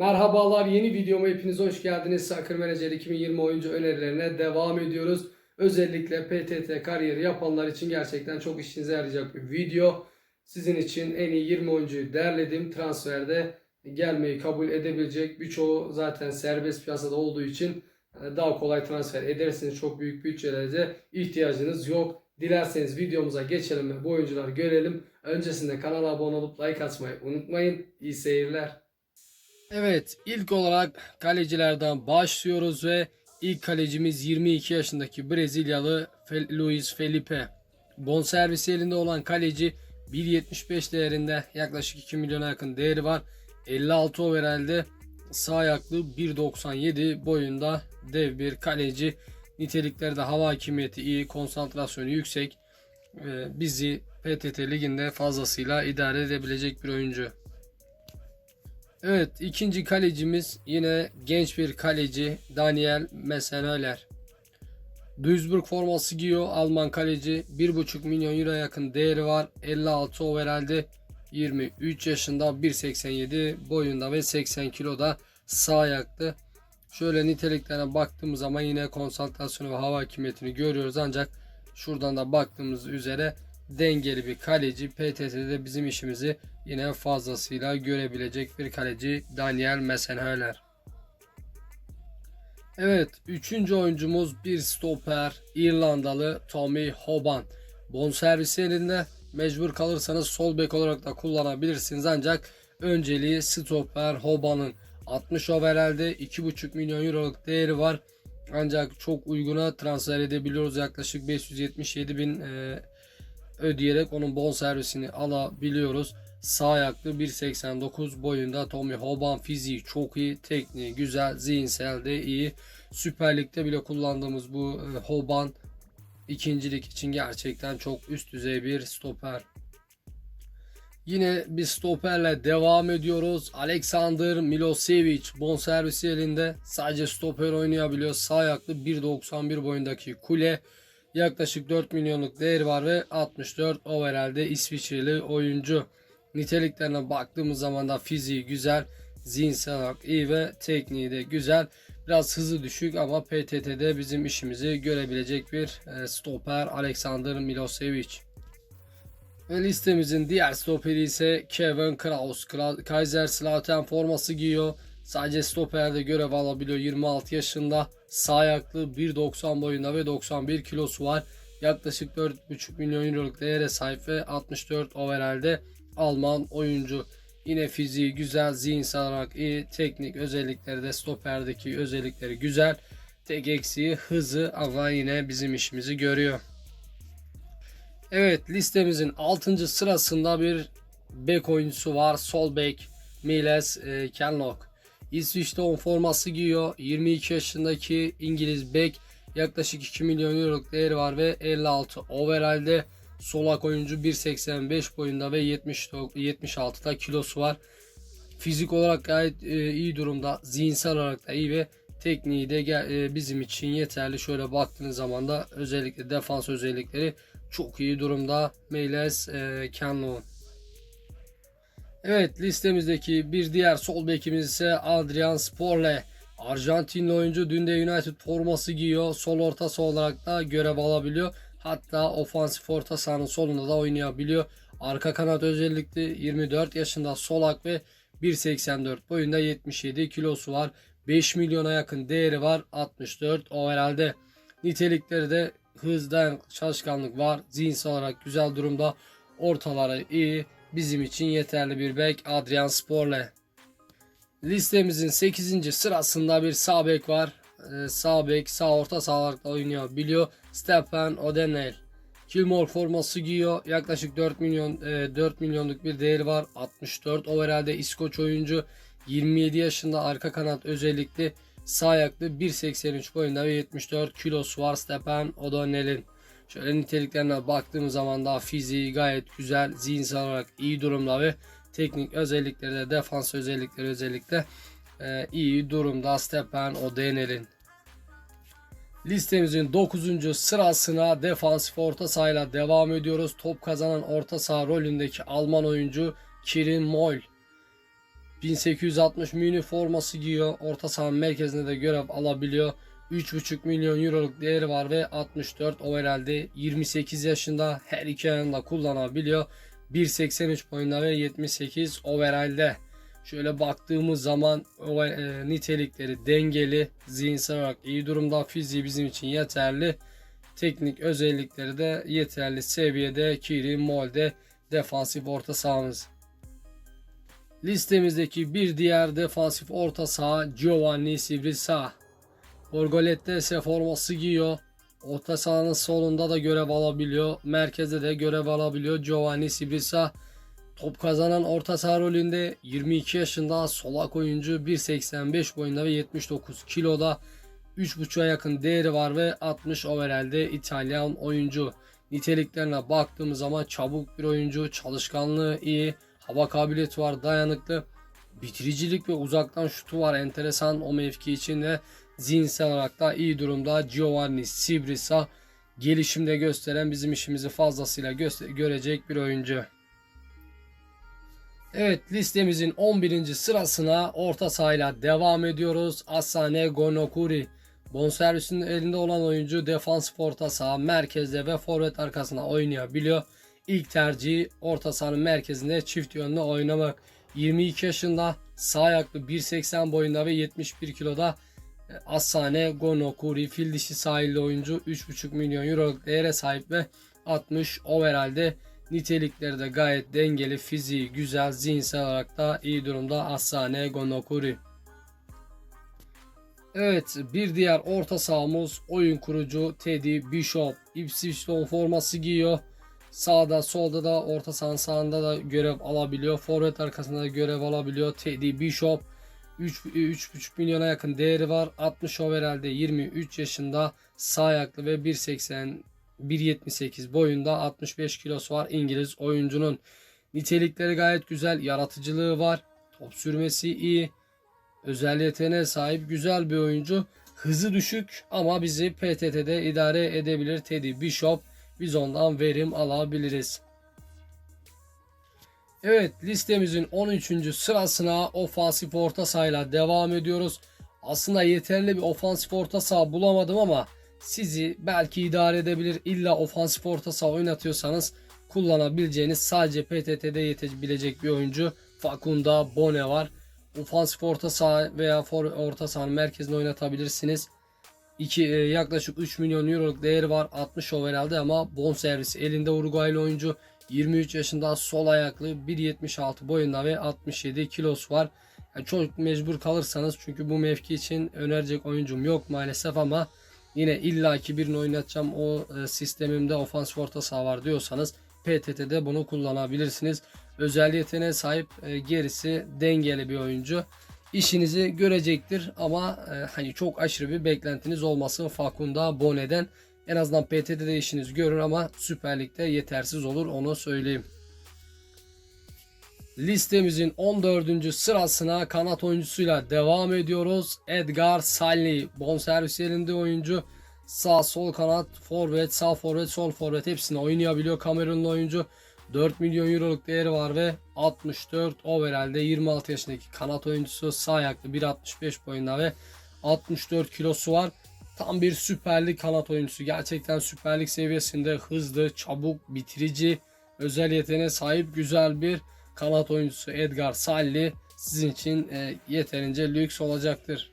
Merhabalar yeni videoma hepiniz hoş geldiniz. Sakır Menajer 2020 oyuncu önerilerine devam ediyoruz. Özellikle PTT kariyeri yapanlar için gerçekten çok işinize yarayacak bir video. Sizin için en iyi 20 oyuncuyu derledim. Transferde gelmeyi kabul edebilecek birçoğu zaten serbest piyasada olduğu için e, daha kolay transfer edersiniz. Çok büyük bütçelerde ihtiyacınız yok. Dilerseniz videomuza geçelim ve bu oyuncuları görelim. Öncesinde kanala abone olup like atmayı unutmayın. İyi seyirler. Evet ilk olarak kalecilerden başlıyoruz ve ilk kalecimiz 22 yaşındaki Brezilyalı Luis Felipe. Bonservisi elinde olan kaleci 1.75 değerinde yaklaşık 2 milyona yakın değeri var. 56 overall'de sağ ayaklı 1.97 boyunda dev bir kaleci. Nitelikleri de hava hakimiyeti iyi, konsantrasyonu yüksek. Bizi PTT liginde fazlasıyla idare edebilecek bir oyuncu. Evet ikinci kalecimiz yine genç bir kaleci Daniel Messenöler. Duisburg forması giyiyor Alman kaleci 1,5 milyon euro yakın değeri var 56 overall'de 23 yaşında 1.87 boyunda ve 80 kiloda sağ ayaklı. Şöyle niteliklerine baktığımız zaman yine konsantrasyonu ve hava hakimiyetini görüyoruz ancak şuradan da baktığımız üzere dengeli bir kaleci. PTT'de bizim işimizi yine fazlasıyla görebilecek bir kaleci Daniel Messenhöler. Evet, üçüncü oyuncumuz bir stoper İrlandalı Tommy Hoban. Bonservisi elinde mecbur kalırsanız sol bek olarak da kullanabilirsiniz ancak önceliği stoper Hoban'ın 60 overall'de 2,5 milyon euroluk değeri var. Ancak çok uyguna transfer edebiliyoruz. Yaklaşık 577 bin e, ödeyerek onun bon servisini alabiliyoruz. Sağ ayaklı 1.89 boyunda Tommy Hoban fiziği çok iyi, tekniği güzel, zihinsel de iyi. Süper Lig'de bile kullandığımız bu e, Hoban ikincilik için gerçekten çok üst düzey bir stoper. Yine bir stoperle devam ediyoruz. Alexander Milosevic bonservisi elinde sadece stoper oynayabiliyor. Sağ ayaklı 1.91 boyundaki kule. Yaklaşık 4 milyonluk değeri var ve 64 overall'de İsviçreli oyuncu. Niteliklerine baktığımız zaman da fiziği güzel, zihinsel olarak iyi ve tekniği de güzel. Biraz hızı düşük ama PTT'de bizim işimizi görebilecek bir e, stoper Alexander Milosevic. Ve listemizin diğer stoperi ise Kevin Kraus. Kra- Kaiserslautern forması giyiyor. Sadece stoperde görev alabiliyor 26 yaşında. Sağ ayaklı 1.90 boyunda ve 91 kilosu var. Yaklaşık 4.5 milyon euroluk değere sahip ve 64 overall'de Alman oyuncu. Yine fiziği güzel, zihinsel olarak iyi, teknik özellikleri de stoperdeki özellikleri güzel. Tek eksiği hızı ama yine bizim işimizi görüyor. Evet listemizin 6. sırasında bir bek oyuncusu var. Sol bek Miles e, Kenlock. İsviçre 10 forması giyiyor. 22 yaşındaki İngiliz bek yaklaşık 2 milyon euroluk değeri var ve 56 overall'de solak oyuncu 1.85 boyunda ve 70 76'da kilosu var. Fizik olarak gayet e, iyi durumda. Zihinsel olarak da iyi ve tekniği de e, bizim için yeterli. Şöyle baktığınız zaman da özellikle defans özellikleri çok iyi durumda. Meyles e, Kenlo'nun. Evet listemizdeki bir diğer sol bekimiz ise Adrian Sporle. Arjantinli oyuncu dün de United forması giyiyor. Sol orta saha olarak da görev alabiliyor. Hatta ofansif orta sahanın solunda da oynayabiliyor. Arka kanat özellikle 24 yaşında solak ve 1.84 boyunda 77 kilosu var. 5 milyona yakın değeri var. 64 o herhalde. Nitelikleri de hızdan çalışkanlık var. Zihinsel olarak güzel durumda. Ortaları iyi. Bizim için yeterli bir bek Adrian Sporle. Listemizin 8. sırasında bir sağ bek var. Ee, sağ bek, sağ orta sahalarda oynuyor biliyor. Stepan Odenel. Kilmore forması giyiyor. Yaklaşık 4 milyon e, 4 milyonluk bir değeri var. 64 overall'de İskoç oyuncu. 27 yaşında arka kanat özellikle sağ ayaklı 1.83 boyunda ve 74 kilosu var Stepan O'Donnell'in. Şöyle niteliklerine baktığımız zaman da fiziği gayet güzel, zihinsel olarak iyi durumda ve teknik özellikleri de defans özellikleri özellikle e, iyi durumda Stepan O'Donnell'in. Listemizin 9. sırasına defansif orta sahayla devam ediyoruz. Top kazanan orta saha rolündeki Alman oyuncu Kirin Moll. 1860 mini forması giyiyor. Orta saha merkezinde de görev alabiliyor. 3,5 milyon euroluk değeri var ve 64 overall'de 28 yaşında her iki ayağında kullanabiliyor. 1.83 boyunda ve 78 overall'de. Şöyle baktığımız zaman e, nitelikleri dengeli, zihinsel olarak iyi durumda, fiziği bizim için yeterli. Teknik özellikleri de yeterli seviyede. Kiri, Molde, defansif orta sahamız. Listemizdeki bir diğer defansif orta saha Giovanni Sibrisa. Borgolette ise forması giyiyor. Orta sahanın solunda da görev alabiliyor. Merkezde de görev alabiliyor. Giovanni Sibrisa top kazanan orta saha rolünde 22 yaşında solak oyuncu 1.85 boyunda ve 79 kiloda 3.5'a yakın değeri var ve 60 overall'de İtalyan oyuncu. Niteliklerine baktığımız zaman çabuk bir oyuncu, çalışkanlığı iyi, hava kabiliyeti var, dayanıklı, bitiricilik ve uzaktan şutu var enteresan o mevki için de zihinsel olarak da iyi durumda Giovanni Sibrisa gelişimde gösteren bizim işimizi fazlasıyla görecek bir oyuncu. Evet listemizin 11. sırasına orta sahayla devam ediyoruz. Asane Gonokuri. Bonservisinin elinde olan oyuncu defansif orta saha merkezde ve forvet arkasına oynayabiliyor. İlk tercihi orta sahanın merkezinde çift yönlü oynamak. 22 yaşında sağ ayaklı 1.80 boyunda ve 71 kiloda e, Asane Gonokuri fil dişi sahilli oyuncu 3.5 milyon euroluk değere sahip ve 60 overall'de nitelikleri de gayet dengeli, fiziği güzel, zihinsel olarak da iyi durumda Asane Gonokuri. Evet bir diğer orta sahamız oyun kurucu Teddy Bishop. Ipswich forması giyiyor. Sağda solda da orta sahanın sağında da görev alabiliyor. Forvet arkasında da görev alabiliyor. Teddy Bishop 3 3,5 milyona yakın değeri var. 60 overall'de 23 yaşında sağ ayaklı ve 1.80 1.78 boyunda 65 kilosu var İngiliz oyuncunun. Nitelikleri gayet güzel. Yaratıcılığı var. Top sürmesi iyi. Özel yeteneğe sahip güzel bir oyuncu. Hızı düşük ama bizi PTT'de idare edebilir Teddy Bishop. Biz ondan verim alabiliriz. Evet listemizin 13. sırasına ofansif orta sahayla devam ediyoruz. Aslında yeterli bir ofansif orta saha bulamadım ama sizi belki idare edebilir. İlla ofansif orta saha oynatıyorsanız kullanabileceğiniz sadece PTT'de yetebilecek bir oyuncu Fakunda Bone var. Ofansif orta saha veya for, orta sahanın merkezinde oynatabilirsiniz. İki, e, yaklaşık 3 milyon euroluk değeri var. 60 overall'de ama bonservisi elinde Uruguaylı oyuncu. 23 yaşında sol ayaklı 1.76 boyunda ve 67 kilosu var. Yani çok mecbur kalırsanız çünkü bu mevki için önerecek oyuncum yok maalesef ama yine illaki birini oynatacağım o e, sistemimde ofansif orta saha var diyorsanız PTT'de bunu kullanabilirsiniz. Özel sahip e, gerisi dengeli bir oyuncu. İşinizi görecektir ama e, hani çok aşırı bir beklentiniz olmasın Fakunda Bone'den. En azından PTT'de işiniz görür ama Süper Lig'de yetersiz olur onu söyleyeyim. Listemizin 14. sırasına kanat oyuncusuyla devam ediyoruz. Edgar Salli bonservis elinde oyuncu. Sağ sol kanat forvet sağ forvet sol forvet hepsini oynayabiliyor Kamerunlu oyuncu. 4 milyon euroluk değeri var ve 64 overall'de 26 yaşındaki kanat oyuncusu sağ ayaklı 1.65 boyunda ve 64 kilosu var. Tam bir Süper Lig kanat oyuncusu. Gerçekten Süper Lig seviyesinde hızlı, çabuk, bitirici, özel yeteneğe sahip güzel bir kanat oyuncusu Edgar Salli sizin için e, yeterince lüks olacaktır.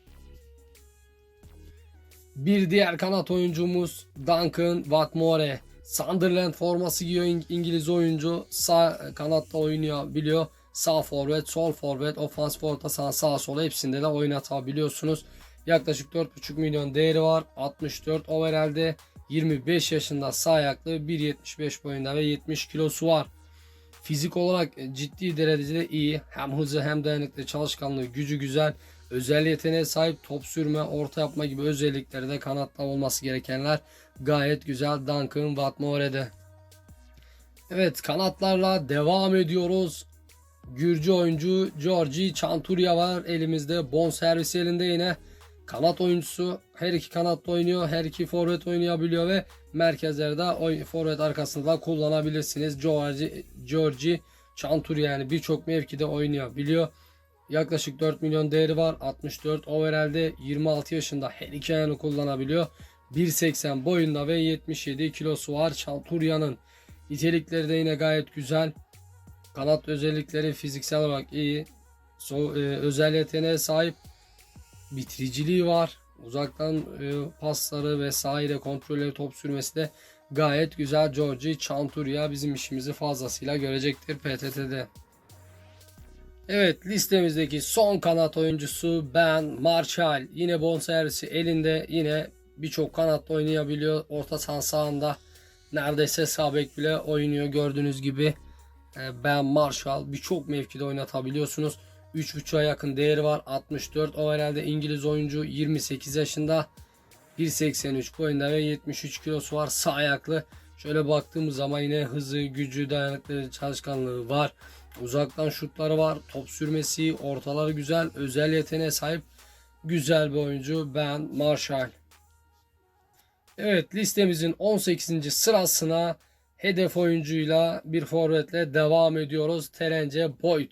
Bir diğer kanat oyuncumuz Duncan Watmore. Sunderland forması giyiyor İng- İngiliz oyuncu. Sağ kanatta oynayabiliyor. Sağ forvet, sol forvet, ofans orta saha, sağ sol hepsinde de oynatabiliyorsunuz. Yaklaşık 4,5 milyon değeri var. 64 overall'de 25 yaşında sağ ayaklı 1.75 boyunda ve 70 kilosu var. Fizik olarak ciddi derecede iyi. Hem hızı hem dayanıklı, çalışkanlığı, gücü güzel. Özel yeteneğe sahip top sürme, orta yapma gibi özellikleri de kanatta olması gerekenler gayet güzel Duncan Watmore'de. Evet kanatlarla devam ediyoruz. Gürcü oyuncu Georgi Chanturia var elimizde. Bon servisi elinde yine. Kanat oyuncusu her iki kanatta oynuyor. Her iki forvet oynayabiliyor ve merkezlerde forvet arkasında da kullanabilirsiniz. Georgi, Georgi Chanturia yani birçok mevkide oynayabiliyor. Yaklaşık 4 milyon değeri var. 64 overall'de 26 yaşında her iki ayağını kullanabiliyor. 1.80 boyunda ve 77 kilosu var. Çalturya'nın nitelikleri de yine gayet güzel. Kanat özellikleri fiziksel olarak iyi. So, e, özel yeteneğe sahip. Bitiriciliği var. Uzaktan e, pasları vesaire kontrolleri top sürmesi de gayet güzel. Georgi Chanturya bizim işimizi fazlasıyla görecektir PTT'de. Evet listemizdeki son kanat oyuncusu Ben Marshall. Yine bonservisi elinde. Yine birçok kanatta oynayabiliyor. Orta saha sahanda neredeyse sağ bek bile oynuyor gördüğünüz gibi. Ee, Ben Marshall birçok mevkide oynatabiliyorsunuz. 3.5'a yakın değeri var. 64 o herhalde İngiliz oyuncu 28 yaşında. 1.83 boyunda ve 73 kilosu var. Sağ ayaklı. Şöyle baktığımız zaman yine hızı, gücü, dayanıklı, çalışkanlığı var. Uzaktan şutları var. Top sürmesi, ortaları güzel. Özel yeteneğe sahip güzel bir oyuncu Ben Marshall. Evet listemizin 18. sırasına hedef oyuncuyla bir forvetle devam ediyoruz. Terence Boyd.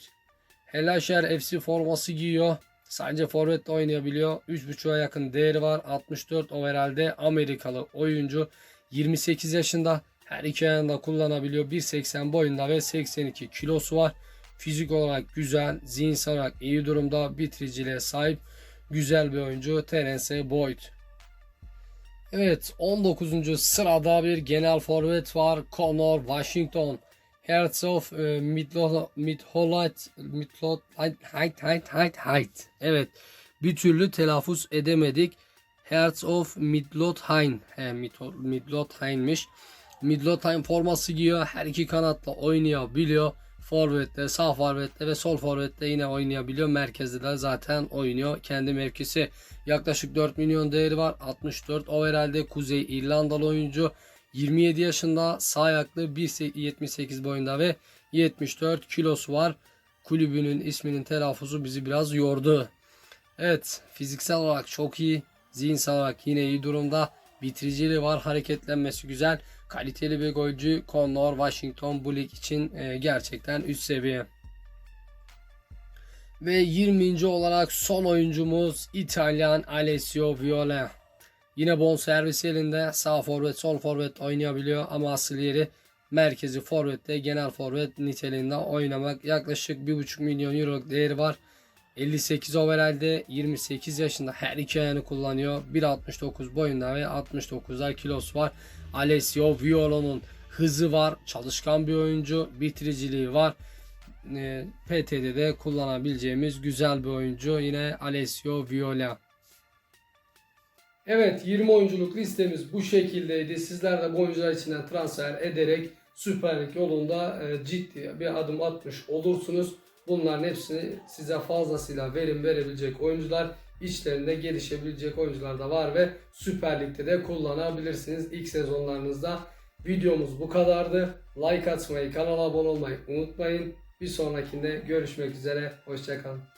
Helaşer FC forması giyiyor. Sadece forvetle oynayabiliyor. 3.5'a yakın değeri var. 64 overall'de Amerikalı oyuncu. 28 yaşında. Her iki ayağında kullanabiliyor. 1.80 boyunda ve 82 kilosu var. Fizik olarak güzel, zihinsel olarak iyi durumda, bitiriciliğe sahip güzel bir oyuncu Terence Boyd. Evet 19. sırada bir genel forvet var Connor Washington. Hearts of e, Midholland Midlot Height Height Height Height. Evet bir türlü telaffuz edemedik. Hearts of Midlotheim. He, Midlotheim'miş. Midlotheim forması giyiyor. Her iki kanatla oynayabiliyor. Forvet'te, sağ forvet'te ve sol forvet'te yine oynayabiliyor. Merkezde de zaten oynuyor. Kendi mevkisi yaklaşık 4 milyon değeri var. 64 overall'de Kuzey İrlandalı oyuncu. 27 yaşında sağ ayaklı 1.78 boyunda ve 74 kilosu var. Kulübünün isminin telaffuzu bizi biraz yordu. Evet fiziksel olarak çok iyi. Zihinsel olarak yine iyi durumda. Bitiriciliği var. Hareketlenmesi güzel. Kaliteli bir golcü. Connor Washington bu lig için e, gerçekten üst seviye. Ve 20. olarak son oyuncumuz İtalyan Alessio Viola. Yine bonservis elinde sağ forvet sol forvet oynayabiliyor ama asıl yeri merkezi forvette genel forvet niteliğinde oynamak. Yaklaşık 1,5 milyon euro değeri var. 58 overall'de 28 yaşında her iki ayağını kullanıyor. 1.69 boyunda ve 69'lar kilosu var. Alessio Viola'nın hızı var. Çalışkan bir oyuncu. Bitiriciliği var. E, PT'de de kullanabileceğimiz güzel bir oyuncu. Yine Alessio Viola. Evet 20 oyunculuk listemiz bu şekildeydi. Sizler de bu oyuncular içinden transfer ederek Süper Lig yolunda e, ciddi bir adım atmış olursunuz. Bunların hepsini size fazlasıyla verim verebilecek oyuncular, içlerinde gelişebilecek oyuncular da var ve Süper Lig'de de kullanabilirsiniz ilk sezonlarınızda. Videomuz bu kadardı. Like atmayı, kanala abone olmayı unutmayın. Bir sonrakinde görüşmek üzere. Hoşçakalın.